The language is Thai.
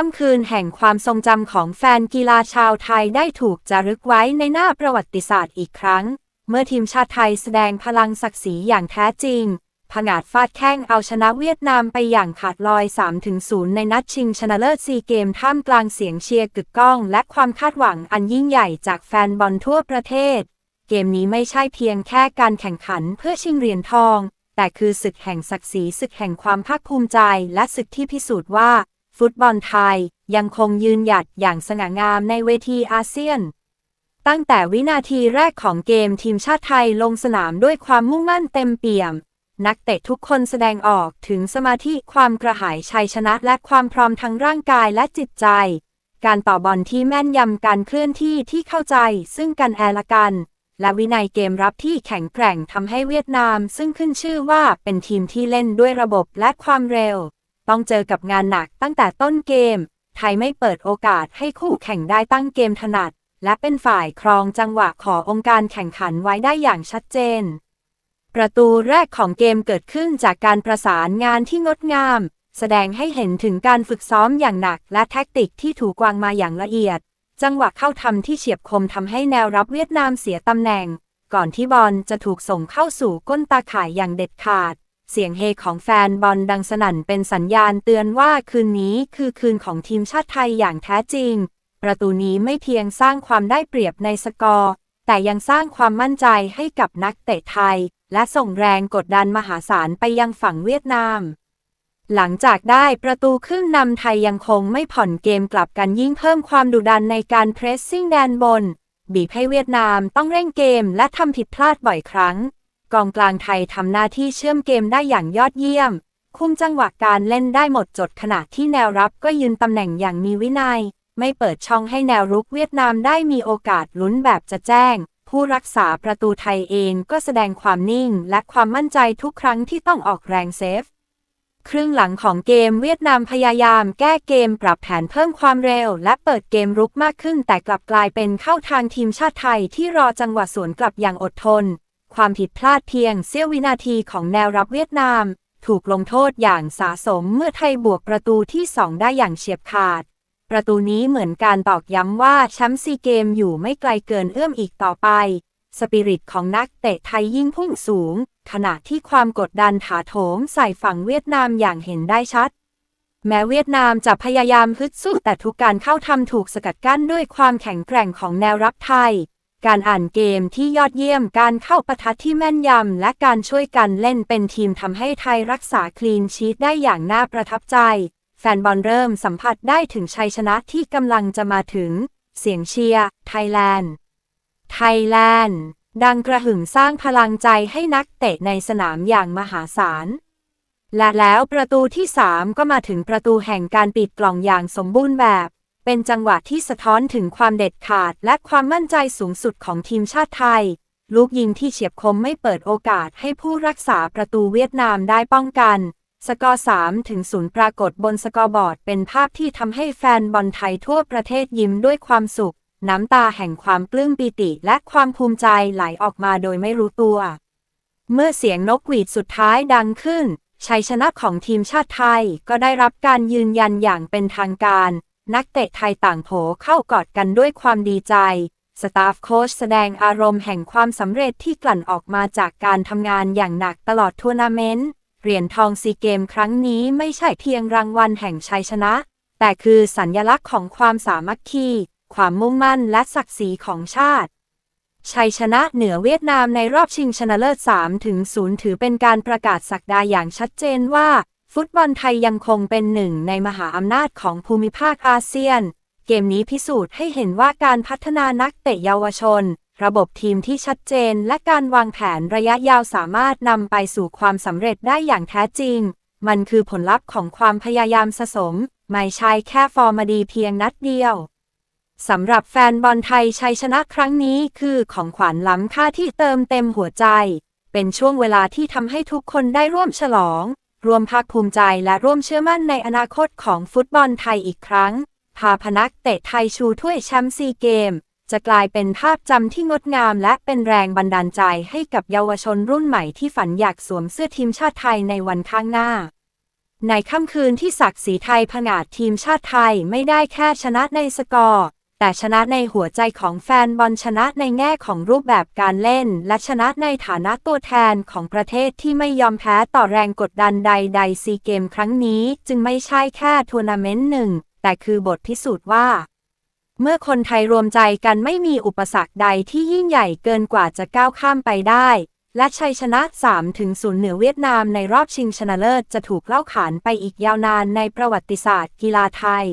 ค่ำคืนแห่งความทรงจำของแฟนกีฬาชาวไทยได้ถูกจารึกไว้ในหน้าประวัติศาสตร์อีกครั้ง เมื่อทีมชาติไทยแสดงพลังศักดิ์ศรีอย่างแท้จริงผงาดฟาดแข้งเอาชนะเวียดนามไปอย่างขาดลอย 3-0 ในนัดชิงชนะเลิศซีเกมท่ามกลางเสียงเชียร์กึกก้อง และความคาดหวังอันยิ่งใหญ่จากแฟนบอลทั่วประเทศ เกมนี้ไม่ใช่เพียงแค่การแข่งขันเพื่อชิงเหรียญทอง แต่คือศึกแห่งศักดิ์ศรีศึกแห่งความภาคภูมิใจ และศึกที่พิสูจน์ว่า ฟุตบอลไทยยังคงยืนหยัดอย่างสง่างามในเวทีอาเซียน ตั้งแต่วินาทีแรกของเกมทีมชาติไทยลงสนามด้วยความมุ่งมั่นเต็มเปี่ยม นักเตะทุกคนแสดงออกถึงสมาธิความกระหายชัยชนะและความพร้อมทั้งร่างกายและจิตใจ การต่อบอลที่แม่นยำการเคลื่อนที่ที่เข้าใจ ซึ่งกันแอละกัน และวินัยเกมรับที่แข็งแกร่งทำให้เวียดนาม ซึ่งขึ้นชื่อว่าเป็นทีมที่เล่นด้วยระบบและความเร็ว ต้องเจอกับงานหนักตั้งแต่ต้นเกม ไทยไม่เปิดโอกาสให้คู่แข่งได้ตั้งเกมถนัด และเป็นฝ่ายครองจังหวะขอองค์การแข่งขันไว้ได้อย่างชัดเจน ประตูแรกของเกมเกิดขึ้นจากการประสานงานที่งดงาม แสดงให้เห็นถึงการฝึกซ้อมอย่างหนัก และแท็กติกที่ถูกวางมาอย่างละเอียด จังหวะเข้าทำที่เฉียบคมทำให้แนวรับเวียดนามเสียตำแหน่ง ก่อนที่บอลจะถูกส่งเข้าสู่ก้นตาข่ายอย่างเด็ดขาด เสียงเฮของแฟนบอลดังสนั่นเป็นสัญญาณเตือนว่าคืนนี้คือคืนของทีมชาติไทยอย่างแท้จริง ประตูนี้ไม่เพียงสร้างความได้เปรียบในสกอร์ แต่ยังสร้างความมั่นใจให้กับนักเตะไทย และส่งแรงกดดันมหาศาลไปยังฝั่งเวียดนาม หลังจากได้ประตูขึ้นนำไทยยังคงไม่ผ่อนเกมกลับกันยิ่งเพิ่มความดุดันในการเพรสซิ่งแดนบน บีบให้เวียดนามต้องเร่งเกมและทำผิดพลาดบ่อยครั้ง กองกลางไทยทำหน้าที่เชื่อมเกมได้อย่างยอดเยี่ยม คุมจังหวะการเล่นได้หมดจดขณะที่แนวรับก็ยืนตำแหน่งอย่างมีวินัย ไม่เปิดช่องให้แนวรุกเวียดนามได้มีโอกาสลุ้นแบบจะแจ้ง ผู้รักษาประตูไทยเองก็แสดงความนิ่งและความมั่นใจทุกครั้งที่ต้องออกแรงเซฟครึ่งหลังของเกมเวียดนามพยายามแก้เกมปรับแผนเพิ่มความเร็ว และเปิดเกมรุกมากขึ้นแต่กลับกลายเป็นเข้าทางทีมชาติไทยที่รอจังหวะสวนกลับอย่างอดทน ความผิดพลาดเพียงเสี้ยววินาทีของแนวรับเวียดนาม ถูกลงโทษอย่างสาสมเมื่อไทยบวกประตูที่ 2 ได้อย่างเฉียบขาด ประตูนี้เหมือนการตอกย้ำว่าแชมป์ซีเกมอยู่ไม่ไกลเกินเอื้อมอีกต่อไป สปิริตของนักเตะไทยยิ่งพุ่งสูง ขณะที่ความกดดันถาโถมใส่ฝั่งเวียดนามอย่างเห็นได้ชัดแม้เวียดนามจะพยายามฮึดสู้แต่ทุกการเข้าทำถูกสกัดกั้นด้วยความแข็งแกร่งของแนวรับไทย การอ่านเกมที่ยอดเยี่ยม การเข้าประทัดที่แม่นยำ และการช่วยกันเล่นเป็นทีมทำให้ไทยรักษาคลีนชีตได้อย่างน่าประทับใจ แฟนบอลเริ่มสัมผัสได้ถึงชัยชนะที่กำลังจะมาถึง เสียงเชียร์ไทยแลนด์ ไทยแลนด์ ดังกระหึ่มสร้างพลังใจให้นักเตะในสนามอย่างมหาศาลและแล้วประตูที่ 3 ก็มาถึงประตูแห่งการปิดกล่องอย่างสมบูรณ์แบบ เป็นจังหวะที่สะท้อนถึงความเด็ดขาดและความมั่นใจสูงสุดของทีมชาติไทย ลูกยิงที่เฉียบคมไม่เปิดโอกาสให้ผู้รักษาประตูเวียดนามได้ป้องกัน สกอร์3ถึง0ปรากฏบนสกอร์บอร์ดเป็นภาพที่ทำให้แฟนบอลไทยทั่วประเทศยิ้มด้วยความสุข น้ำตาแห่งความปลื้มปิติและความภูมิใจไหลออกมาโดยไม่รู้ตัว เมื่อเสียงนกหวีดสุดท้ายดังขึ้นชัยชนะของทีมชาติไทยก็ได้รับการยืนยันอย่างเป็นทางการ นักเตะไทยต่างโผเข้ากอดกันด้วยความดีใจ สตาฟโค้ชแสดงอารมณ์แห่งความสำเร็จที่กลั่นออกมาจากการทำงานอย่างหนักตลอดทัวร์นาเมนต์ เหรียญทองซีเกมครั้งนี้ไม่ใช่เพียงรางวัลแห่งชัยชนะ แต่คือสัญญลักษณ์ของความสามัคคี ความมุ่งมั่นและศักดิ์ศรีของชาติ ชัยชนะเหนือเวียดนามในรอบชิงชนะเลิศ3ถึง0ถือเป็นการประกาศสักดาอย่างชัดเจนว่า ฟุตบอลไทยยังคงเป็นหนึ่งในมหาอำนาจของภูมิภาคอาเซียน เกมนี้พิสูจน์ให้เห็นว่าการพัฒนานักเตะเยาวชน ระบบทีมที่ชัดเจน และการวางแผนระยะยาวสามารถนำไปสู่ความสำเร็จได้อย่างแท้จริง มันคือผลลัพธ์ของความพยายามสะสม ไม่ใช่แค่ฟอร์มดีเพียงนัดเดียวสำหรับแฟนบอลไทยชัยชนะครั้งนี้คือของขวัญล้ำค่าที่เติมเต็มหัวใจ เป็นช่วงเวลาที่ทำให้ทุกคนได้ร่วมฉลอง รวมภาคภูมิใจและร่วมเชื่อมั่นในอนาคตของฟุตบอลไทยอีกครั้ง พาพนักเตะไทยชูถ้วยแชมป์ซีเกม จะกลายเป็นภาพจำที่งดงามและเป็นแรงบันดาลใจให้กับเยาวชนรุ่นใหม่ที่ฝันอยากสวมเสื้อทีมชาติไทยในวันข้างหน้า ในค่ำคืนที่ศักดิ์ศรีไทยผงาดทีมชาติไทยไม่ได้แค่ชนะในสกอร์ แต่ชนะในหัวใจของแฟนบอลชนะในแง่ของรูปแบบการเล่น และชนะในฐานะตัวแทนของประเทศที่ไม่ยอมแพ้ต่อแรงกดดันใดๆซีเกมครั้งนี้จึงไม่ใช่แค่ทัวร์นาเมนต์หนึ่ง แต่คือบทพิสูจน์ว่า เมื่อคนไทยรวมใจกันไม่มีอุปสรรคใดที่ยิ่งใหญ่เกินกว่าจะก้าวข้ามไปได้ และชัยชนะ 3-0 เหนือเวียดนามในรอบชิงชนะเลิศจะถูกเล่าขานไปอีกยาวนานในประวัติศาสตร์กีฬาไทย